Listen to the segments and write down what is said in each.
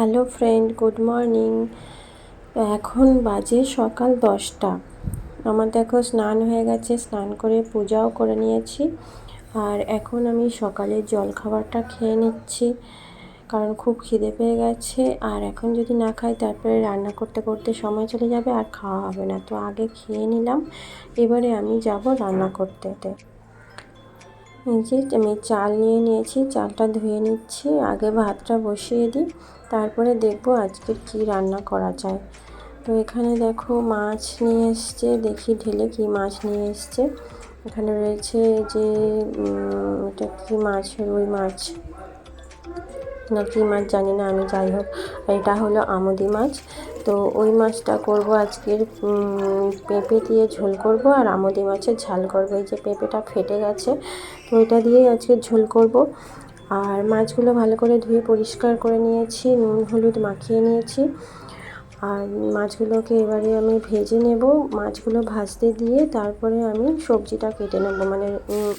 Hello friend, good morning. এখন বাজে সকাল দশটা। আমার দেখো স্নান হয়ে গেছে, স্নান করে পূজাও করে নিয়েছি। আর এখন আমি সকালের জল খাবারটা খেয়ে নিচ্ছি, কারণ খুব খিদে পেয়ে গেছে। আর এখন যদি না খাই, তারপরে রান্না করতে করতে সময় চলে যাবে আর খাওয়া হবে না। তো আগে খেয়ে নিলাম, এবারে আমি যাব রান্না করতে। যে আমি চাল নিয়ে নিয়েছি, চালটা ধুয়ে নিচ্ছি, আগে ভাতটা বসিয়ে দিই, তারপরে দেখব আজকের কি রান্না করা যায়। তো এখানে দেখো মাছ নিয়ে এসছে, দেখি ঢেলে কি মাছ নিয়ে এসছে। এখানে রয়েছে যে এটা কি মাছ, রুই মাছ? না কী মাছ জানি না, আমি যাই হোক। এটা হলো আমদি মাছ। তো ওই মাছটা করব আজকের পেঁপে দিয়ে ঝোল করব আর আমদি মাছের ঝাল করব। এই যে পেঁপেটা ফেটে গেছে, তো ওইটা দিয়েই আজকে ঝোল করব। আর মাছগুলো ভালো করে ধুয়ে পরিষ্কার করে নিয়েছি, নুন, হলুদ মাখিয়ে নিয়েছি। আর মাছগুলোকে এবারে আমি ভেজে নেব। মাছগুলো ভাজতে দিয়ে তারপরে আমি সবজিটা কেটে নেব। মানে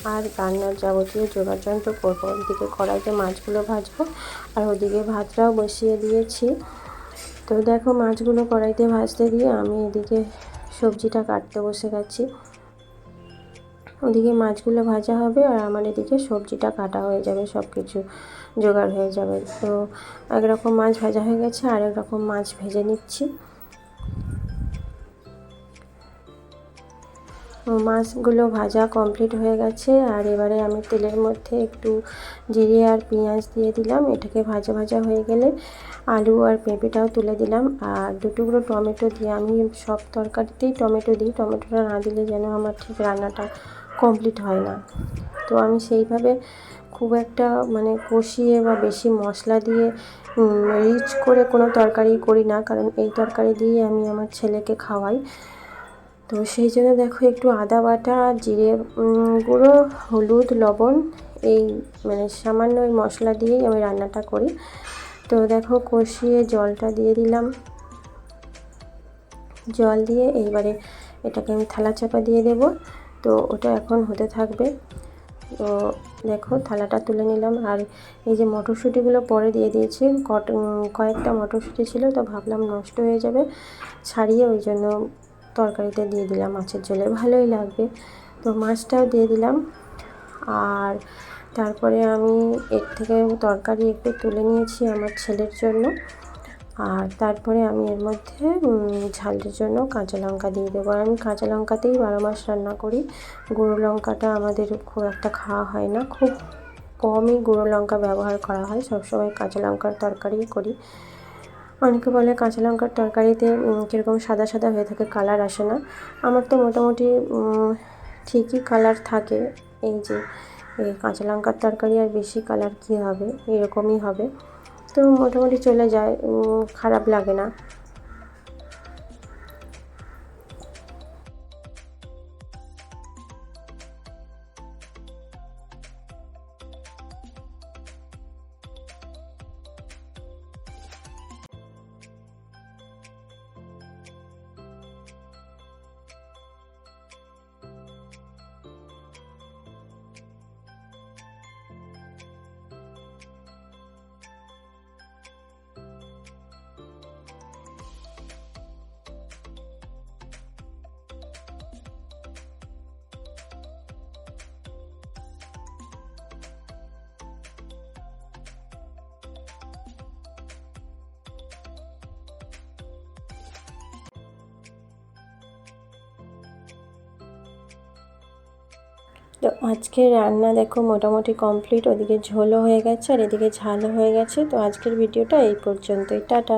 আর রান্নার যাবতীয় যোগাযন্ত্র করব। ওদিকে কড়াইতে মাছগুলো ভাজবো আর ওদিকে ভাতটাও বসিয়ে দিয়েছি। তো দেখো, মাছগুলো কড়াইতে ভাজতে দিয়ে আমি এদিকে সবজিটা কাটতে বসে গেছি। ওদিকে মাছগুলো ভাজা হবে আর আমার এদিকে সবজিটা কাটা হয়ে যাবে সব কিছু জোগাড় হয়ে যাবে। তো একরকম মাছ ভাজা হয়ে গেছে, আর রকম মাছ ভেজে নিচ্ছি। মাছগুলো ভাজা কমপ্লিট হয়ে গেছে, আর এবারে আমি তেলের মধ্যে একটু জিরে আর পেঁয়াজ দিয়ে দিলাম। এটাকে ভাজা ভাজা হয়ে গেলে আলু আর পেঁপেটাও তুলে দিলাম। আর দুটুকরো টমেটো দিয়ে আমি সব তরকারিতেই টমেটো দিই। টমেটোটা না দিলে যেন আমার ঠিক রান্নাটা কমপ্লিট হয় না। তো আমি সেইভাবে খুব একটা মানে কষিয়ে বা বেশি মশলা দিয়ে রিচ করে কোনো তরকারি করি না, কারণ এই তরকারি দিয়ে আমি আমার ছেলেকে খাওয়াই। তো সেই জন্য দেখো একটু আদা বাটা, জিরে গুঁড়ো, হলুদ, লবণ, এই মানে সামান্য ওই মশলা দিয়েই আমি রান্নাটা করি। তো দেখো কষিয়ে জলটা দিয়ে দিলাম। জল দিয়ে এইবারে এটাকে আমি থালা চাপা দিয়ে দেব। তো ওটা এখন হতে থাকবে। তো দেখো থালাটা তুলে নিলাম। আর এই যে মটরশুঁটিগুলো পরে দিয়ে দিয়েছি, কট কয়েকটা মটরশুঁটি ছিল তো ভাবলাম নষ্ট হয়ে যাবে, ছাড়িয়ে ওই জন্য তরকারিতে দিয়ে দিলাম মাছের ঝোলে। ভালোই লাগবে। তো মাছটাও দিয়ে দিলাম। আর তারপরে আমি এর থেকে তরকারি একটু তুলে নিয়েছি আমার ছেলের জন্য। আর তারপরে আমি এর মধ্যে ঝালের জন্য কাঁচা লঙ্কা দিয়ে দেবো। আমি কাঁচা লঙ্কাতেই বারো মাস রান্না করি। গুঁড়ো লঙ্কাটা আমাদের খুব একটা খাওয়া হয় না। খুব কমই গুঁড়ো লঙ্কা ব্যবহার করা হয়। সবসময় কাঁচা লঙ্কার তরকারি করি। অনেকে বলে কাঁচা লঙ্কার তরকারিতে কীরকম সাদা সাদা হয়ে থাকে, কালার আসে না। আমার তো মোটামুটি ঠিকই কালার থাকে। এই যে, এই কাঁচা লঙ্কার তরকারি আর বেশি কালার কী হবে? এরকমই হবে। তো মোটামুটি চলে যায় খারাপ লাগে না। তো আজকে রান্না দেখো মোটামুটি কমপ্লিট ওদিকে ঝোলও হয়ে গেছে আর এদিকে ঝালও হয়ে গেছে। তো আজকের ভিডিওটা এই পর্যন্তই। টাটা।